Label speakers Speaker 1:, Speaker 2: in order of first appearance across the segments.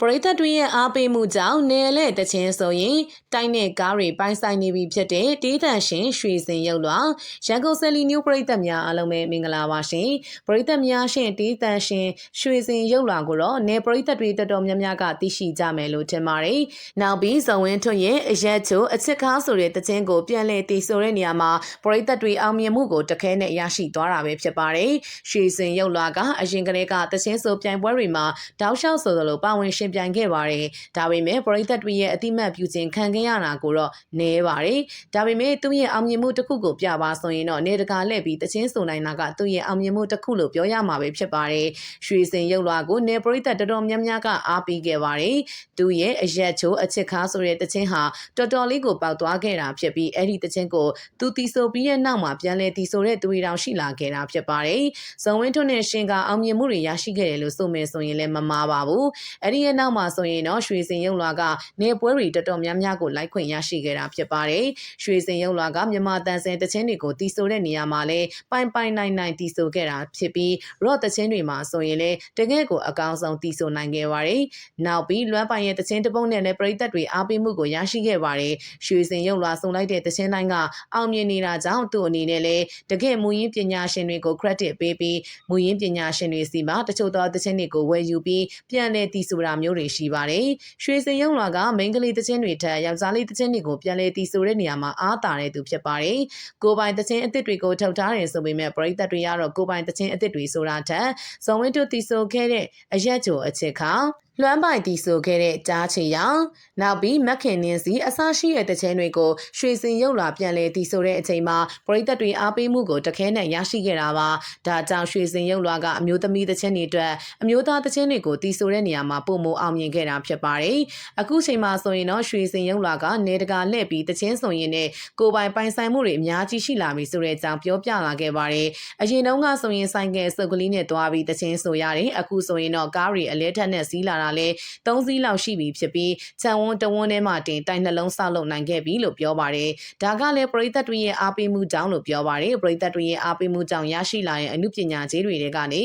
Speaker 1: ပရိသတ်တွေရဲ့အားပေးမှုကြောင့်နယ်လဲတချင်းဆိုရင်တိုင်းနဲ့ကားတွေပိုင်းဆိုင်နေပြီဖြစ်တဲ့တေးသန့်ရှင်ရွှေစင်ရုပ်လွှာရန်ကုန်ဆယ်လီနျူပရိသတ်များအားလုံးပဲမင်္ဂလာပါရှင်ပရိသတ်များရှင်တေးသန့်ရှင်ရွှေစင်ရုပ်လွှာကိုတော့နယ်ပရိသတ်တွေတော်တော်များများကသိရှိကြမယ်လို့ထင်ပါတယ်နောက်ပြီးဇဝင်းထွန်းရဲ့အရက်ချိုအချစ်ကားဆိုတဲ့တချင်းကိုပြန်လည်တည်ဆိုတဲ့နေရာမှာပရိသတ်တွေအောင်မြင်မှုကိုတခဲနဲ့ရရှိသွားတာပဲဖြစ်ပါတယ်ရွှေစင်ရုပ်လွှာကအရင်ကတည်းကတချင်းဆိုပြိုင်ပွဲတွေမှာတောက်လျှောက်ဆိုသလိုပါဝင်ရှင်ပြိုင်ခဲ့ပါတယ်။ဒါပေမဲ့ပရိသတ်တွေရဲ့အတိမတ်ပြုခြင်းခံခဲ့ရတာကိုတော့နည်းပါတယ်။ဒါပေမဲ့သူ့ရဲ့အောင်မြင်မှုတစ်ခုကိုပြပါဆိုရင်တော့နေတကာလှည့်ပြီးတချင်းဆိုနိုင်တာကသူ့ရဲ့အောင်မြင်မှုတစ်ခုလို့ပြောရမှာပဲဖြစ်ပါတယ်။ရွှေစင်ရုပ်လွှာကိုနေပရိသတ်တော်တော်များများကအားပေးခဲ့ပါတယ်။သူ့ရဲ့အရက်ချိုးအချစ်ခါဆိုတဲ့တချင်းဟာတော်တော်လေးကိုပေါက်သွားခဲ့တာဖြစ်ပြီးအဲ့ဒီတချင်းကိုသူတီဆိုပြီးတဲ့နောက်မှာပြန်လဲတီဆိုတဲ့သူတွေတောင်ရှိလာခဲ့တာဖြစ်ပါတယ်။ဇုံဝင်းထွန်းနဲ့ရှင်ကအောင်မြင်မှုတွေရရှိခဲ့တယ်လို့ဆိုမယ်ဆိုရင်လည်းမမှားပါဘူး။အဲ့ဒီရဲ့နောက်မှာဆိုရင်တော့ရွှေစင်ရုံလွာကနေပွဲတွေတော်တော်များများကိုလိုက်ခွင့်ရရှိခဲ့တာဖြစ်ပါတယ်။ရွှေစင်ရုံလွာကမြန်မာတန်စင်တချင်းတွေကိုတီးဆိုတဲ့နေရာမှာလည်းပိုင်ပိုင်နိုင်နိုင်တီးဆိုခဲ့တာဖြစ်ပြီးရော့တချင်းတွေမှာဆိုရင်လည်းတကယ့်ကိုအကောင်းဆုံးတီးဆိုနိုင်ခဲ့ပါတယ်။နောက်ပြီးလွမ်းပိုင်ရဲ့တချင်းတပုံးနဲ့လည်းပရိသတ်တွေအားပေးမှုကိုရရှိခဲ့ပါတယ်။ရွှေစင်ရုံလွာဆုံလိုက်တဲ့တချင်းတိုင်းကအောင်မြင်နေတာကြောင့်သူ့အနေနဲ့လည်းတကယ့်မူရင်းပညာရှင်တွေကို credit ပေးပြီးမူရင်းပညာရှင်တွေစီမှာတချို့သောတချင်းတွေကိုဝယ်ယူပြီးပြန်လည်တီးဆိုတာမျိုးတွေရှိပါတယ်။ရွှေစင်ရုံလွာကမိန်းကလေးတချင်းတွေထက်ယောက်ျားလေးတချင်းတွေကိုပြန်လည်တီးဆိုတဲ့နေရာမှာအားတာတဲ့သူဖြစ်ပါတယ်။ကိုပိုင်တချင်းအစ်စ်တွေကိုထုတ်ထားတယ်ဆိုပေမဲ့ပရိသတ်တွေကတော့ကိုပိုင်တချင်းအစ်စ်တွေဆိုတာထက်ဇော်ဝင်းတို့တီးဆိုခဲ့တဲ့အရက်ချိုအချစ်ခါ လွမ်းပိုင်တီဆိုခဲ့တဲ့ကြားချေရောင်နောက်ပြီးမက်ခင်နင်းစီအစရှိတဲ့တခြင်းတွေကိုရွှေစင်ရုပ်လာပြန်လဲတီဆိုတဲ့အချိန်မှာပရိသတ်တွေအားပေးမှုကိုတခဲနဲ့ရရှိခဲ့တာပါဒါကြောင့်ရွှေစင်ရုပ်လာကအမျိုးသမီးတခြင်းတွေအတွက်အမျိုးသားတခြင်းတွေကိုတီဆိုတဲ့နေရာမှာပုံမအောင်မြင်ခဲ့တာဖြစ်ပါတယ်အခုချိန်မှာဆိုရင်တော့ရွှေစင်ရုပ်လာကနေတကာလှည့်ပြီးတခြင်းဆိုရင်နဲ့ကိုပိုင်ပိုင်ဆိုင်မှုတွေအများကြီးရှိလာပြီဆိုတဲ့အကြောင်းပြောပြလာခဲ့ပါတယ်အရင်တုန်းကဆိုရင်ဆိုင်ကယ်စုပ်ကလေးနဲ့တွားပြီးတခြင်းဆိုရတယ်အခုဆိုရင်တော့ကားတွေအလဲထက်နဲ့စီးလာတာလည်း၃စီးလောက်ရှိပြီဖြစ်ပြီးခြံဝန်းတဝန်းထဲမှာတင်တိုင်နှလုံးဆောက်လုပ်နိုင်ခဲ့ပြီလို့ပြောပါတယ်။ဒါကလည်းပရိသတ်တွေရဲ့အားပေးမှုကြောင့်လို့ပြောပါတယ်။ပရိသတ်တွေရဲ့အားပေးမှုကြောင့်ရရှိလာတဲ့အမှုပညာကြီးတွေကနေ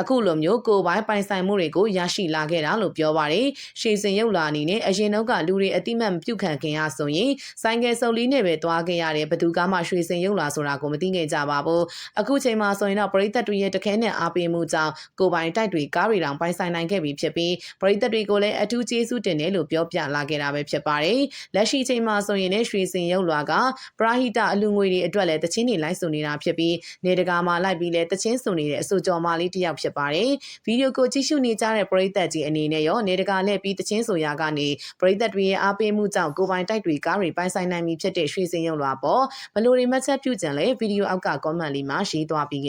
Speaker 1: အခုလိုမျိုးကိုယ်ပိုင်ပိုင်ဆိုင်မှုတွေကိုရရှိလာခဲ့တာလို့ပြောပါတယ်။ရှေစင်ရုပ်လာအနေနဲ့အရင်တော့ကလူတွေအတိမတ်မပြုတ်ခံခင်ရဆိုရင်ဆိုင်ကယ်စုပ်လေးနဲ့ပဲသွားခဲ့ရတယ်ဘသူကမှရွှေစင်ရုပ်လာဆိုတာကိုမသိခဲ့ကြပါဘူး။အခုချိန်မှာဆိုရင်တော့ပရိသတ်တွေရဲ့တခဲနဲ့အားပေးမှုကြောင့်ကိုယ်ပိုင်တိုက်တွေကားတွေတောင်ပိုင်ဆိုင်နိုင်ခဲ့ပြီဖြစ်ပြီးပရိသတ်တွေကိုလည်းအထူးကျေးဇူးတင်တယ်လို့ပြောပြလာခဲ့တာပဲဖြစ်ပါတယ်။လက်ရှိချိန်မှာဆိုရင်လည်းရွှေစင်ရုပ်လွာကပရာဟိတအလူငွေတွေအတွက်လည်းတချင်းတွေလိုက်ဆိုနေတာဖြစ်ပြီးနေတကာမှာလိုက်ပြီးလည်းတချင်းဆိုနေတဲ့အဆိုကြော်မလေးတစ်ယောက်ဖြစ်ပါတယ်။ဗီဒီယိုကိုကြည့်ရှုနေကြတဲ့ပရိသတ်ကြီးအနေနဲ့ရောနေတကာလည်းပြီးတချင်းဆိုရာကနေပရိသတ်တွေရဲ့အားပေးမှုကြောင့်ကိုပိုင်တိုက်တွေကားတွေပိုင်ဆိုင်နိုင်ပြီဖြစ်တဲ့ရွှေစင်ရုပ်လွာပေါ့ဘလို့တွေမှတ်ချက်ပြုကြံလဲဗီဒီယိုအောက်က comment လေးမှာရေးသွားပြီး